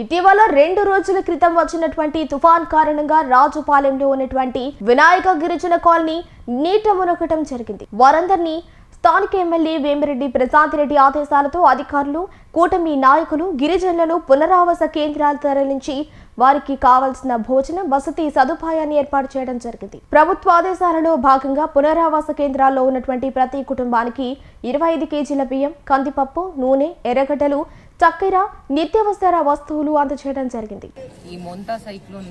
ఇటీవల రెండు రోజుల క్రితం వచ్చినటువంటి తుఫాన్ కారణంగా రాజుపాలెంలో ఉన్నటువంటి వినాయక గిరిజన కాలనీ నీట మునగటం జరిగింది. వారందరినీ స్థానిక ఎమ్మెల్యే వేమిరెడ్డి ప్రశాంత్ రెడ్డి ఆదేశాలతో అధికారులు కూటమి నాయకులు గిరిజనులను పునరావాస కేంద్రాలు తరలించి వారికి కావలసిన భోజనం వసతి సదుపాయాన్ని ఏర్పాటు చేయడం జరిగింది. ప్రభుత్వ ఆదేశాలలో భాగంగా పునరావాస కేంద్రాల్లో ఉన్నటువంటి ప్రతి కుటుంబానికి ఇరవై ఐదు కేజీల బియ్యం కందిపప్పు నూనె ఎర్రగడ్డలు చక్కెర నిత్యావసర వస్తువులు అందజేయడం జరిగింది. ఈ మొంతా సైక్లోన్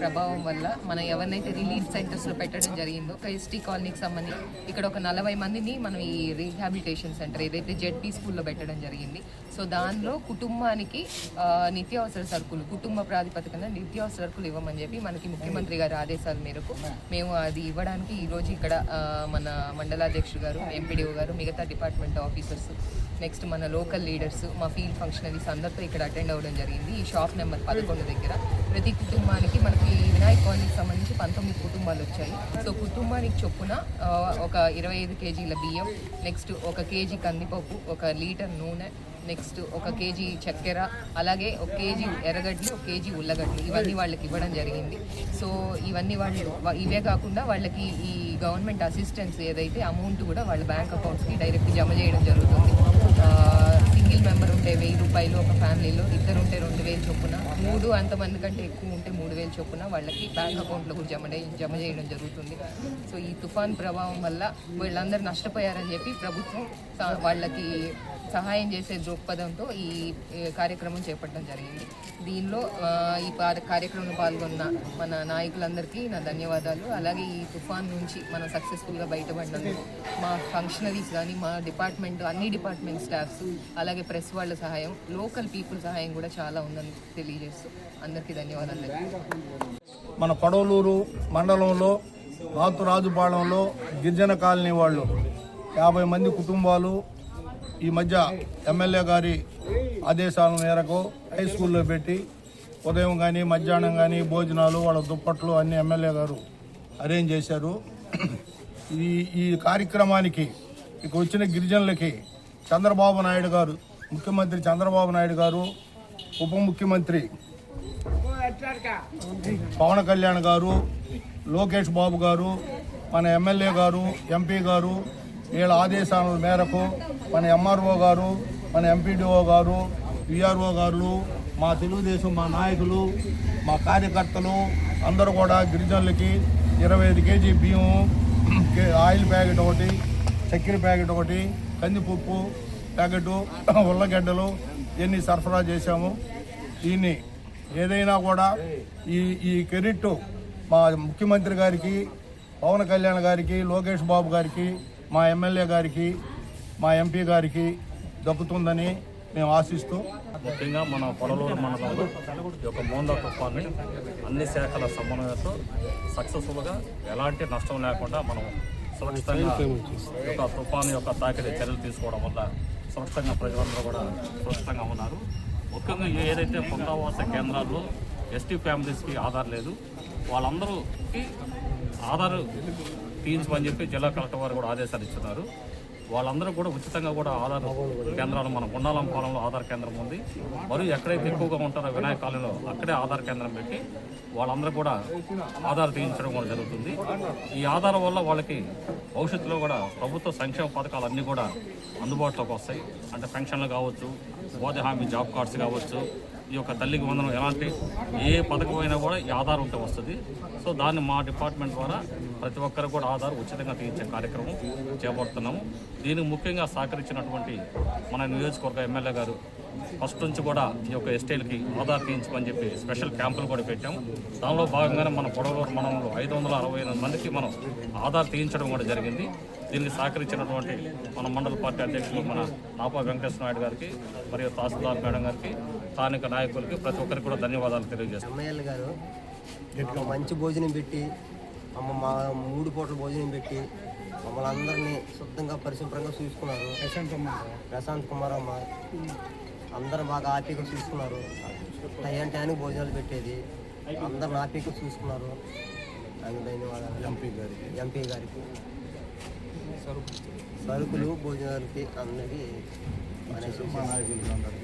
ప్రభావం వల్ల మనం ఎవరినైతే రిలీఫ్ సెంటర్స్లో పెట్టడం జరిగిందో ఒక ఎస్టీ కాలనీకి సంబంధించి ఇక్కడ ఒక నలభై మందిని మనం ఈ రీహాబిలిటేషన్ సెంటర్ ఏదైతే జెడ్పీ స్కూల్లో పెట్టడం జరిగింది సో దానిలో కుటుంబానికి నిత్యావసర సరుకులు కుటుంబ ప్రాతిపదికన నిత్యావసర సరుకులు ఇవ్వమని చెప్పి మనకి ముఖ్యమంత్రి గారి ఆదేశాల మేరకు మేము అది ఇవ్వడానికి ఈరోజు ఇక్కడ మన మండలాధ్యక్షుడు గారు ఎంపీడీఓ గారు మిగతా డిపార్ట్మెంట్ ఆఫీసర్స్ నెక్స్ట్ మన లోకల్ లీడర్స్ మా ఫీల్డ్ ఫంక్షనరీస్ అందరితో ఇక్కడ అటెండ్ అవ్వడం జరిగింది. ఈ షాప్ నెంబర్ పదకొండు దగ్గర. ప్రతి కుటుంబానికి మనకి వినాయక్ కాలనీకి సంబంధించి పంతొమ్మిది కుటుంబాలు వచ్చాయి. సో కుటుంబానికి చొప్పున ఒక ఇరవై ఐదు కేజీల బియ్యం నెక్స్ట్ ఒక కేజీ కందిపప్పు ఒక లీటర్ నూనె నెక్స్ట్ ఒక కేజీ చక్కెర అలాగే ఒక కేజీ ఎర్రగడ్డలు ఒక కేజీ ఉల్లగడ్డలు. ఇవన్నీ వాళ్ళకి ఇవ్వడం జరిగింది. సో ఇవన్నీ వాళ్ళు ఇవే కాకుండా వాళ్ళకి ఈ గవర్నమెంట్ అసిస్టెన్స్ ఏదైతే అమౌంట్ కూడా వాళ్ళ బ్యాంక్ అకౌంట్స్కి డైరెక్ట్ జమ చేయడం జరుగుతుంది. సింగిల్ మెంబర్ ఉంటే వెయ్యి రూపాయలు ఒక ఫ్యామిలీలో ఇద్దరు ఉంటే రెండు వేలు చొప్పున మూడు అంతమంది కంటే ఎక్కువ ఉంటే మూడు వేలు చొప్పున వాళ్ళకి బ్యాంక్ అకౌంట్లో కూడా జమ జమ చేయడం జరుగుతుంది. సో ఈ తుఫాన్ ప్రభావం వల్ల వీళ్ళందరూ నష్టపోయారని చెప్పి ప్రభుత్వం వాళ్ళకి సహాయం చేసే దృక్పథంతో ఈ ఈ కార్యక్రమం చేపట్టడం జరిగింది. దీనిలో ఈ కార్యక్రమంలో పాల్గొన్న మన నాయకులందరికీ నా ధన్యవాదాలు. అలాగే ఈ తుఫాన్ నుంచి మనం సక్సెస్ఫుల్గా బయటపడినందుకు మా ఫంక్షనరీస్ కానీ మా డిపార్ట్మెంట్ అన్ని డిపార్ట్మెంట్ స్టాఫ్స్ అలాగే ప్రెస్ వాళ్ళ సహాయం లోకల్ పీపుల్ సహాయం కూడా చాలా ఉందని తెలియజేస్తూ అందరికీ ధన్యవాదాలు. మన పడవలూరు మండలంలో రాతురాజుపాలెంలో గిరిజన కాలనీ వాళ్ళు యాభై మంది కుటుంబాలు ఈ మధ్య ఎమ్మెల్యే గారి ఆదేశాల మేరకు హై స్కూల్లో పెట్టి ఉదయం కానీ మధ్యాహ్నం కానీ భోజనాలు వాళ్ళ దుప్పట్లు అన్ని ఎమ్మెల్యే గారు అరేంజ్ చేశారు. ఈ ఈ కార్యక్రమానికి ఇక వచ్చిన గిరిజనులకి చంద్రబాబు నాయుడు గారు ముఖ్యమంత్రి చంద్రబాబు నాయుడు గారు ఉప ముఖ్యమంత్రి పవన్ కళ్యాణ్ గారు లోకేష్ బాబు గారు మన ఎమ్మెల్యే గారు ఎంపీ గారు వీళ్ళ ఆదేశాల మేరకు మన ఎంఆర్ఓ గారు మన ఎంపీడీఓ గారు విఆర్ఓ గారు మా తెలుగుదేశం మా నాయకులు మా కార్యకర్తలు అందరూ కూడా గిరిజనులకి ఇరవై ఐదు కేజీ బియ్యం ఆయిల్ ప్యాకెట్ ఒకటి చక్కెర ప్యాకెట్ ఒకటి కందిపప్పు ప్యాకెట్ ఉల్లగడ్డలు ఇవన్నీ సరఫరా చేశాము. దీన్ని ఏదైనా కూడా ఈ ఈ కెరిట్ మా ముఖ్యమంత్రి గారికి పవన్ కళ్యాణ్ గారికి లోకేష్ బాబు గారికి మా ఎమ్మెల్యే గారికి మా ఎంపీ గారికి దక్కుతుందని మేము ఆశిస్తూ ముఖ్యంగా మన పొడలూరు మండలంలో ఈ యొక్క మోందా తుఫాన్ని అన్ని శాఖల సమన్వయంతో సక్సెస్ఫుల్గా ఎలాంటి నష్టం లేకుండా మనం సురక్షితంగా ఈ యొక్క తుఫాను యొక్క తాకిడి చర్యలు తీసుకోవడం వల్ల సురక్షితంగా ప్రజలందరూ కూడా సురక్షితంగా ఉన్నారు. ముఖ్యంగా ఏదైతే పునరావాస కేంద్రాల్లో ఎస్టీ ఫ్యామిలీస్కి ఆధార్ లేదు వాళ్ళందరూకి ఆధార్ తీయించమని చెప్పి జిల్లా కలెక్టర్ వారు కూడా ఆదేశాలు ఇస్తున్నారు. వాళ్ళందరూ కూడా ఉచితంగా కూడా ఆధార్ కేంద్రాలు మన గుండాలం పాలెంలో ఆధార్ కేంద్రం ఉంది. మరియు ఎక్కడైతే ఎక్కువగా ఉంటారో వినాయక కాలనీలో అక్కడే ఆధార్ కేంద్రం పెట్టి వాళ్ళందరూ కూడా ఆధార్ తీయించడం కూడా జరుగుతుంది. ఈ ఆధారం వల్ల వాళ్ళకి భవిష్యత్తులో కూడా ప్రభుత్వ సంక్షేమ పథకాలు అన్నీ కూడా అందుబాటులోకి వస్తాయి. అంటే పెన్షన్లు కావచ్చు ఉపాధి హామీ జాబ్ కార్డ్స్ కావచ్చు ఈ యొక్క తల్లికి వందనం ఎలాంటి ఏ పథకం అయినా కూడా ఈ ఆధార్ ఉంటే వస్తుంది. సో దాన్ని మా డిపార్ట్మెంట్ ద్వారా ప్రతి ఒక్కరు కూడా ఆధార్ ఉచితంగా తీర్చే కార్యక్రమం చేపడుతున్నాము. దీనికి ముఖ్యంగా సహకరించినటువంటి మన నియోజకవర్గ ఎమ్మెల్యే గారు ఫస్ట్ నుంచి కూడా ఈ యొక్క ఎస్టేట్కి ఆధార్ తీయించమని చెప్పి స్పెషల్ క్యాంపులు కూడా పెట్టాము. దానిలో భాగంగానే మన పొడవలూరు మండలంలో ఐదు వందల అరవై ఎనిమిది మందికి మనం ఆధార్ తీయించడం కూడా జరిగింది. దీనికి సహకరించినటువంటి మన మండల పార్టీ అధ్యక్షులు మన నాపా వెంకటేశ్వర నాయుడు గారికి మరియు తహసీల్దార్ మేడం గారికి స్థానిక నాయకులకి ప్రతి ఒక్కరికి కూడా ధన్యవాదాలు తెలియజేస్తాం. అమ్మయ్యలు గారు మంచి భోజనం పెట్టి అమ్మ మా మూడు పూటల భోజనం పెట్టి మమ్మల్ని అందరినీ శుద్ధంగా పరిశుభ్రంగా చూసుకున్నారు. ప్రశాంత్ కుమార్ అమ్మ. అందరూ బాగా హ్యాపీగా చూసుకున్నారు. టైం టైంకి భోజనాలు పెట్టేది. అందరు హ్యాపీగా చూసుకున్నారు. ధన్యవాదాలు ఎంపీ గారికి. ఎంపీ గారికి. సరుకులు భోజనాలకి అందరికీ.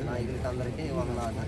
నాయకులకి అందరికీ వందనాలు.